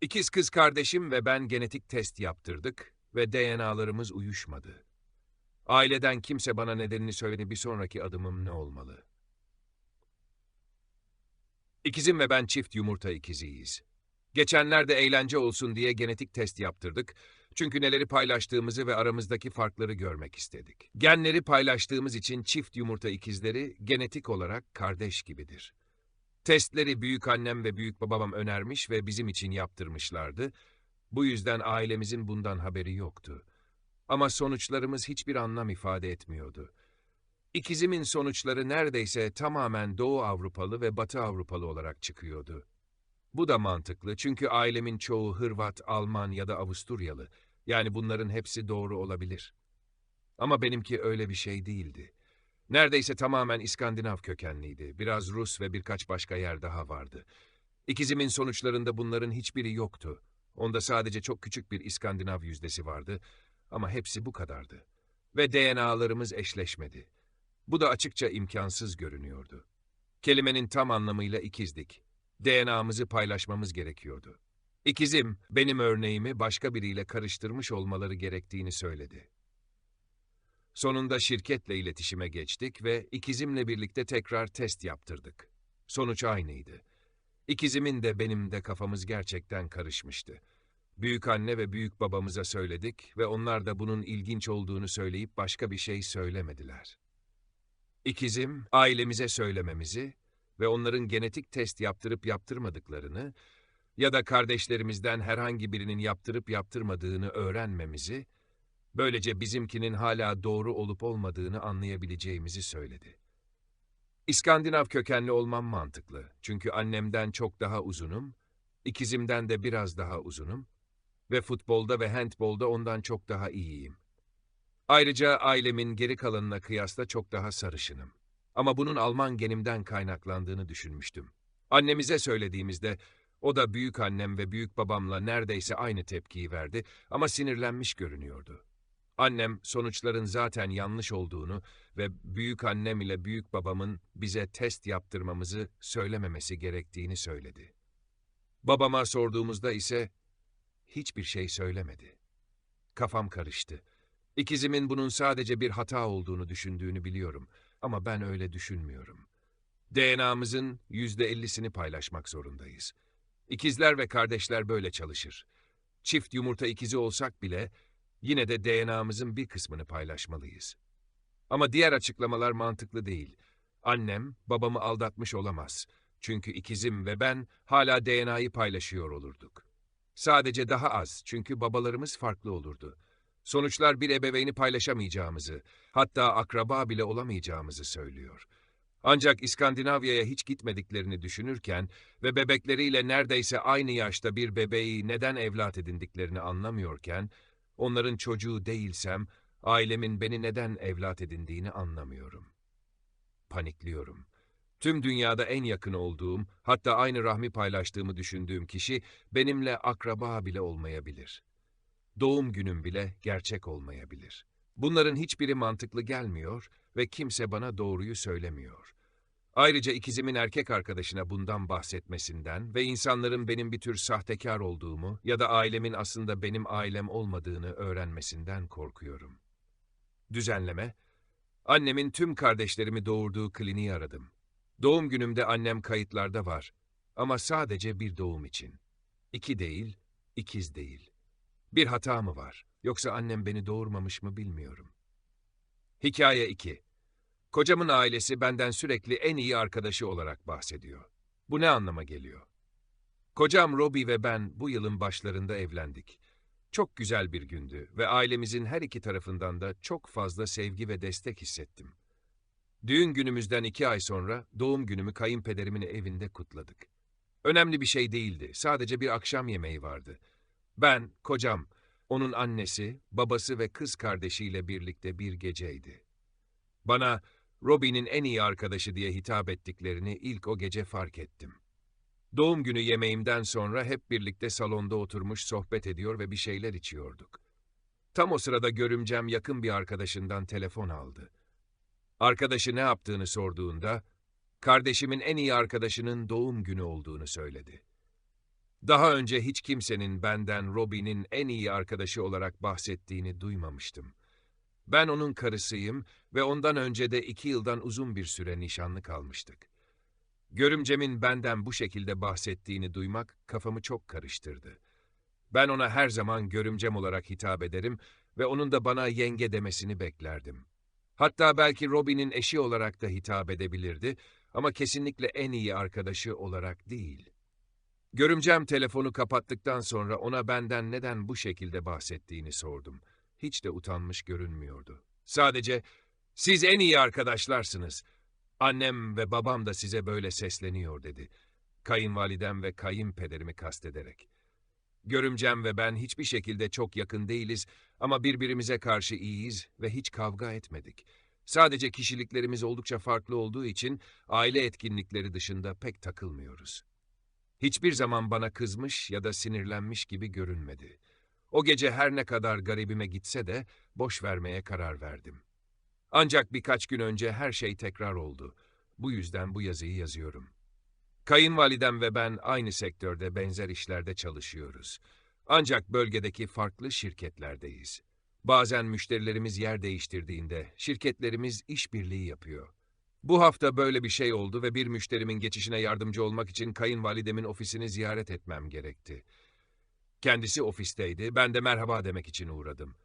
İkiz kız kardeşim ve ben genetik test yaptırdık ve DNA'larımız uyuşmadı. Aileden kimse bana nedenini söyledi bir sonraki adımım ne olmalı? İkizim ve ben çift yumurta ikiziyiz. Geçenlerde eğlence olsun diye genetik test yaptırdık. Çünkü neleri paylaştığımızı ve aramızdaki farkları görmek istedik. Genleri paylaştığımız için çift yumurta ikizleri genetik olarak kardeş gibidir. Testleri büyük annem ve büyük babam önermiş ve bizim için yaptırmışlardı. Bu yüzden ailemizin bundan haberi yoktu. Ama sonuçlarımız hiçbir anlam ifade etmiyordu. İkizimin sonuçları neredeyse tamamen Doğu Avrupalı ve Batı Avrupalı olarak çıkıyordu. Bu da mantıklı çünkü ailemin çoğu Hırvat, Alman ya da Avusturyalı. Yani bunların hepsi doğru olabilir. Ama benimki öyle bir şey değildi. Neredeyse tamamen İskandinav kökenliydi. Biraz Rus ve birkaç başka yer daha vardı. İkizimin sonuçlarında bunların hiçbiri yoktu. Onda sadece çok küçük bir İskandinav yüzdesi vardı ama hepsi bu kadardı. Ve DNA'larımız eşleşmedi. Bu da açıkça imkansız görünüyordu. Kelimenin tam anlamıyla ikizdik. DNA'mızı paylaşmamız gerekiyordu. İkizim, benim örneğimi başka biriyle karıştırmış olmaları gerektiğini söyledi. Sonunda şirketle iletişime geçtik ve ikizimle birlikte tekrar test yaptırdık. Sonuç aynıydı. İkizimin de benim de kafamız gerçekten karışmıştı. Büyük anne ve büyük babamıza söyledik ve onlar da bunun ilginç olduğunu söyleyip başka bir şey söylemediler. İkizim, ailemize söylememizi ve onların genetik test yaptırıp yaptırmadıklarını ya da kardeşlerimizden herhangi birinin yaptırıp yaptırmadığını öğrenmemizi, böylece bizimkinin hala doğru olup olmadığını anlayabileceğimizi söyledi. İskandinav kökenli olmam mantıklı çünkü annemden çok daha uzunum, ikizimden de biraz daha uzunum ve futbolda ve handbolda ondan çok daha iyiyim. Ayrıca ailemin geri kalanına kıyasla çok daha sarışınım. Ama bunun Alman genimden kaynaklandığını düşünmüştüm. Annemize söylediğimizde o da büyük annem ve büyük babamla neredeyse aynı tepkiyi verdi ama sinirlenmiş görünüyordu. Annem sonuçların zaten yanlış olduğunu ve büyük annem ile büyük babamın bize test yaptırmamızı söylememesi gerektiğini söyledi. Babama sorduğumuzda ise hiçbir şey söylemedi. Kafam karıştı. İkizimin bunun sadece bir hata olduğunu düşündüğünü biliyorum ama ben öyle düşünmüyorum. DNA'mızın yüzde ellisini paylaşmak zorundayız. İkizler ve kardeşler böyle çalışır. Çift yumurta ikizi olsak bile yine de DNA'mızın bir kısmını paylaşmalıyız. Ama diğer açıklamalar mantıklı değil. Annem babamı aldatmış olamaz. Çünkü ikizim ve ben hala DNA'yı paylaşıyor olurduk. Sadece daha az çünkü babalarımız farklı olurdu. Sonuçlar bir ebeveyni paylaşamayacağımızı, hatta akraba bile olamayacağımızı söylüyor. Ancak İskandinavya'ya hiç gitmediklerini düşünürken ve bebekleriyle neredeyse aynı yaşta bir bebeği neden evlat edindiklerini anlamıyorken, onların çocuğu değilsem, ailemin beni neden evlat edindiğini anlamıyorum. Panikliyorum. Tüm dünyada en yakın olduğum, hatta aynı rahmi paylaştığımı düşündüğüm kişi benimle akraba bile olmayabilir. Doğum günüm bile gerçek olmayabilir. Bunların hiçbiri mantıklı gelmiyor ve kimse bana doğruyu söylemiyor. Ayrıca ikizimin erkek arkadaşına bundan bahsetmesinden ve insanların benim bir tür sahtekar olduğumu ya da ailemin aslında benim ailem olmadığını öğrenmesinden korkuyorum. Düzenleme, annemin tüm kardeşlerimi doğurduğu kliniği aradım. Doğum günümde annem kayıtlarda var ama sadece bir doğum için. İki değil, ikiz değil. Bir hata mı var, yoksa annem beni doğurmamış mı bilmiyorum. Hikaye 2 Kocamın ailesi benden sürekli en iyi arkadaşı olarak bahsediyor. Bu ne anlama geliyor? Kocam Robbie ve ben bu yılın başlarında evlendik. Çok güzel bir gündü ve ailemizin her iki tarafından da çok fazla sevgi ve destek hissettim. Düğün günümüzden iki ay sonra doğum günümü kayınpederimin evinde kutladık. Önemli bir şey değildi, sadece bir akşam yemeği vardı. Ben, kocam, onun annesi, babası ve kız kardeşiyle birlikte bir geceydi. Bana Robbie'nin en iyi arkadaşı diye hitap ettiklerini ilk o gece fark ettim. Doğum günü yemeğimden sonra hep birlikte salonda oturmuş sohbet ediyor ve bir şeyler içiyorduk. Tam o sırada görümcem yakın bir arkadaşından telefon aldı. Arkadaşı ne yaptığını sorduğunda, kardeşimin en iyi arkadaşının doğum günü olduğunu söyledi. Daha önce hiç kimsenin benden Robbie'nin en iyi arkadaşı olarak bahsettiğini duymamıştım. Ben onun karısıyım ve ondan önce de iki yıldan uzun bir süre nişanlı kalmıştık. Görümcemin benden bu şekilde bahsettiğini duymak kafamı çok karıştırdı. Ben ona her zaman görümcem olarak hitap ederim ve onun da bana yenge demesini beklerdim. Hatta belki Robbie'nin eşi olarak da hitap edebilirdi ama kesinlikle en iyi arkadaşı olarak değil. Görümcem telefonu kapattıktan sonra ona benden neden bu şekilde bahsettiğini sordum. Hiç de utanmış görünmüyordu. Sadece, siz en iyi arkadaşlarsınız. Annem ve babam da size böyle sesleniyor dedi. Kayınvalidem ve kayınpederimi kastederek. Görümcem ve ben hiçbir şekilde çok yakın değiliz ama birbirimize karşı iyiyiz ve hiç kavga etmedik. Sadece kişiliklerimiz oldukça farklı olduğu için aile etkinlikleri dışında pek takılmıyoruz. Hiçbir zaman bana kızmış ya da sinirlenmiş gibi görünmedi. O gece her ne kadar garibime gitse de boş vermeye karar verdim. Ancak birkaç gün önce her şey tekrar oldu. Bu yüzden bu yazıyı yazıyorum. Kayınvalidem ve ben aynı sektörde benzer işlerde çalışıyoruz. Ancak bölgedeki farklı şirketlerdeyiz. Bazen müşterilerimiz yer değiştirdiğinde şirketlerimiz işbirliği yapıyor. Bu hafta böyle bir şey oldu ve bir müşterimin geçişine yardımcı olmak için kayınvalidemin ofisini ziyaret etmem gerekti. Kendisi ofisteydi, ben de merhaba demek için uğradım.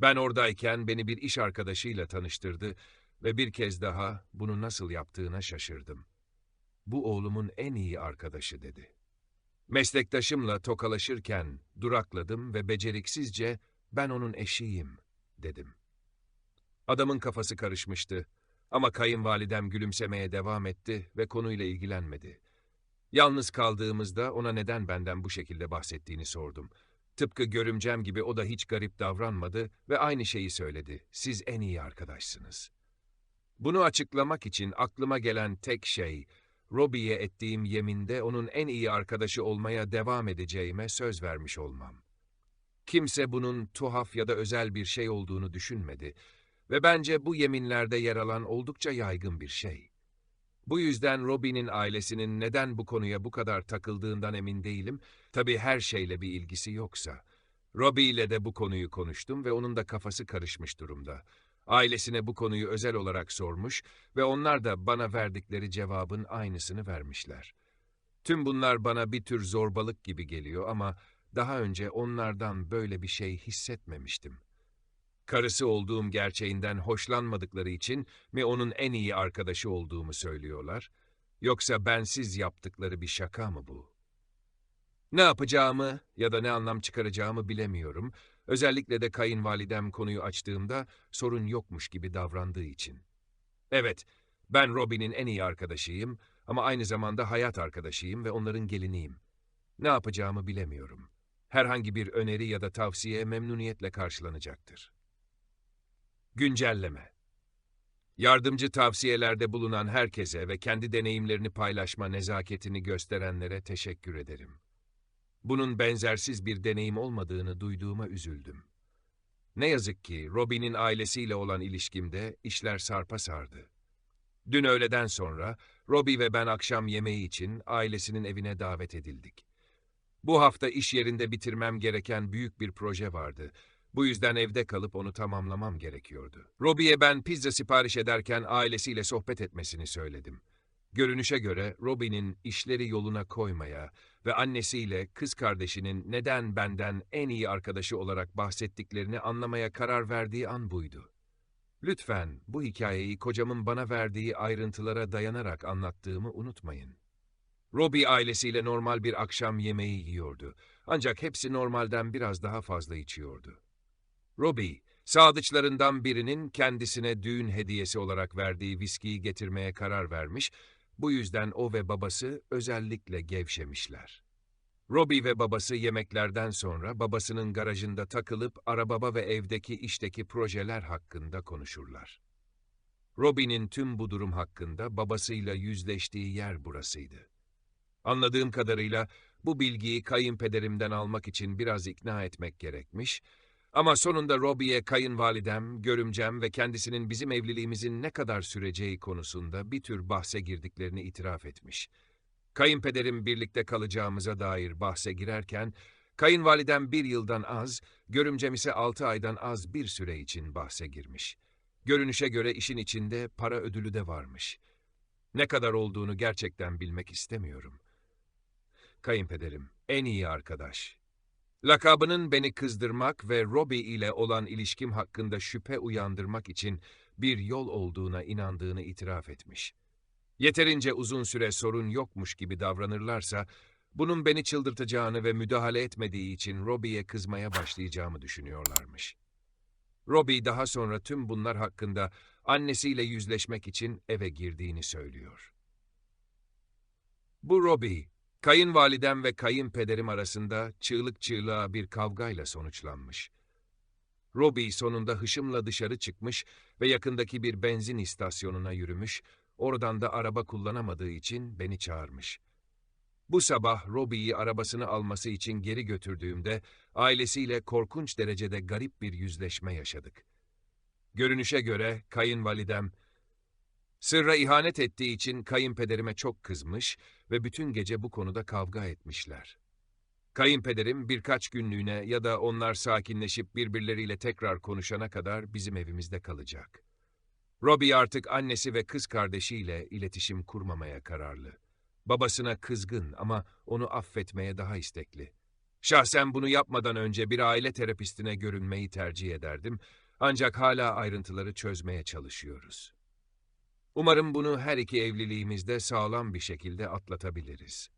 Ben oradayken beni bir iş arkadaşıyla tanıştırdı ve bir kez daha bunu nasıl yaptığına şaşırdım. Bu oğlumun en iyi arkadaşı dedi. Meslektaşımla tokalaşırken durakladım ve beceriksizce ben onun eşiyim dedim. Adamın kafası karışmıştı ama kayınvalidem gülümsemeye devam etti ve konuyla ilgilenmedi. Yalnız kaldığımızda ona neden benden bu şekilde bahsettiğini sordum. Tıpkı görümcem gibi o da hiç garip davranmadı ve aynı şeyi söyledi. Siz en iyi arkadaşsınız. Bunu açıklamak için aklıma gelen tek şey, Robbie'ye ettiğim yeminde onun en iyi arkadaşı olmaya devam edeceğime söz vermiş olmam. Kimse bunun tuhaf ya da özel bir şey olduğunu düşünmedi ve bence bu yeminlerde yer alan oldukça yaygın bir şey. Bu yüzden Robbie'nin ailesinin neden bu konuya bu kadar takıldığından emin değilim. Tabii her şeyle bir ilgisi yoksa. Robbie ile de bu konuyu konuştum ve onun da kafası karışmış durumda. Ailesine bu konuyu özel olarak sormuş ve onlar da bana verdikleri cevabın aynısını vermişler. Tüm bunlar bana bir tür zorbalık gibi geliyor ama daha önce onlardan böyle bir şey hissetmemiştim. Karısı olduğum gerçeğinden hoşlanmadıkları için mi onun en iyi arkadaşı olduğumu söylüyorlar, yoksa bensiz yaptıkları bir şaka mı bu? Ne yapacağımı ya da ne anlam çıkaracağımı bilemiyorum, özellikle de kayınvalidem konuyu açtığımda sorun yokmuş gibi davrandığı için. Evet, ben Robin'in en iyi arkadaşıyım ama aynı zamanda hayat arkadaşıyım ve onların geliniyim. Ne yapacağımı bilemiyorum. Herhangi bir öneri ya da tavsiye memnuniyetle karşılanacaktır. Güncelleme Yardımcı tavsiyelerde bulunan herkese ve kendi deneyimlerini paylaşma nezaketini gösterenlere teşekkür ederim. Bunun benzersiz bir deneyim olmadığını duyduğuma üzüldüm. Ne yazık ki Robin'in ailesiyle olan ilişkimde işler sarpa sardı. Dün öğleden sonra Robbie ve ben akşam yemeği için ailesinin evine davet edildik. Bu hafta iş yerinde bitirmem gereken büyük bir proje vardı bu yüzden evde kalıp onu tamamlamam gerekiyordu. Robbie'ye ben pizza sipariş ederken ailesiyle sohbet etmesini söyledim. Görünüşe göre Robbie'nin işleri yoluna koymaya ve annesiyle kız kardeşinin neden benden en iyi arkadaşı olarak bahsettiklerini anlamaya karar verdiği an buydu. Lütfen bu hikayeyi kocamın bana verdiği ayrıntılara dayanarak anlattığımı unutmayın. Robbie ailesiyle normal bir akşam yemeği yiyordu. Ancak hepsi normalden biraz daha fazla içiyordu. Robbie, sadıçlarından birinin kendisine düğün hediyesi olarak verdiği viskiyi getirmeye karar vermiş, bu yüzden o ve babası özellikle gevşemişler. Robbie ve babası yemeklerden sonra babasının garajında takılıp arababa ve evdeki işteki projeler hakkında konuşurlar. Robbie'nin tüm bu durum hakkında babasıyla yüzleştiği yer burasıydı. Anladığım kadarıyla bu bilgiyi kayınpederimden almak için biraz ikna etmek gerekmiş ama sonunda Robbie'ye kayınvalidem, görümcem ve kendisinin bizim evliliğimizin ne kadar süreceği konusunda bir tür bahse girdiklerini itiraf etmiş. Kayınpederim birlikte kalacağımıza dair bahse girerken, kayınvalidem bir yıldan az, görümcem ise altı aydan az bir süre için bahse girmiş. Görünüşe göre işin içinde para ödülü de varmış. Ne kadar olduğunu gerçekten bilmek istemiyorum. Kayınpederim, en iyi arkadaş. Lakabının beni kızdırmak ve Robbie ile olan ilişkim hakkında şüphe uyandırmak için bir yol olduğuna inandığını itiraf etmiş. Yeterince uzun süre sorun yokmuş gibi davranırlarsa, bunun beni çıldırtacağını ve müdahale etmediği için Robbie'ye kızmaya başlayacağımı düşünüyorlarmış. Robbie daha sonra tüm bunlar hakkında annesiyle yüzleşmek için eve girdiğini söylüyor. Bu Robbie, kayınvalidem ve kayınpederim arasında çığlık çığlığa bir kavgayla sonuçlanmış. Robbie sonunda hışımla dışarı çıkmış ve yakındaki bir benzin istasyonuna yürümüş, oradan da araba kullanamadığı için beni çağırmış. Bu sabah Robbie'yi arabasını alması için geri götürdüğümde ailesiyle korkunç derecede garip bir yüzleşme yaşadık. Görünüşe göre kayınvalidem, sırra ihanet ettiği için kayınpederime çok kızmış ve bütün gece bu konuda kavga etmişler. Kayınpederim birkaç günlüğüne ya da onlar sakinleşip birbirleriyle tekrar konuşana kadar bizim evimizde kalacak. Robbie artık annesi ve kız kardeşiyle iletişim kurmamaya kararlı. Babasına kızgın ama onu affetmeye daha istekli. Şahsen bunu yapmadan önce bir aile terapistine görünmeyi tercih ederdim ancak hala ayrıntıları çözmeye çalışıyoruz. Umarım bunu her iki evliliğimizde sağlam bir şekilde atlatabiliriz.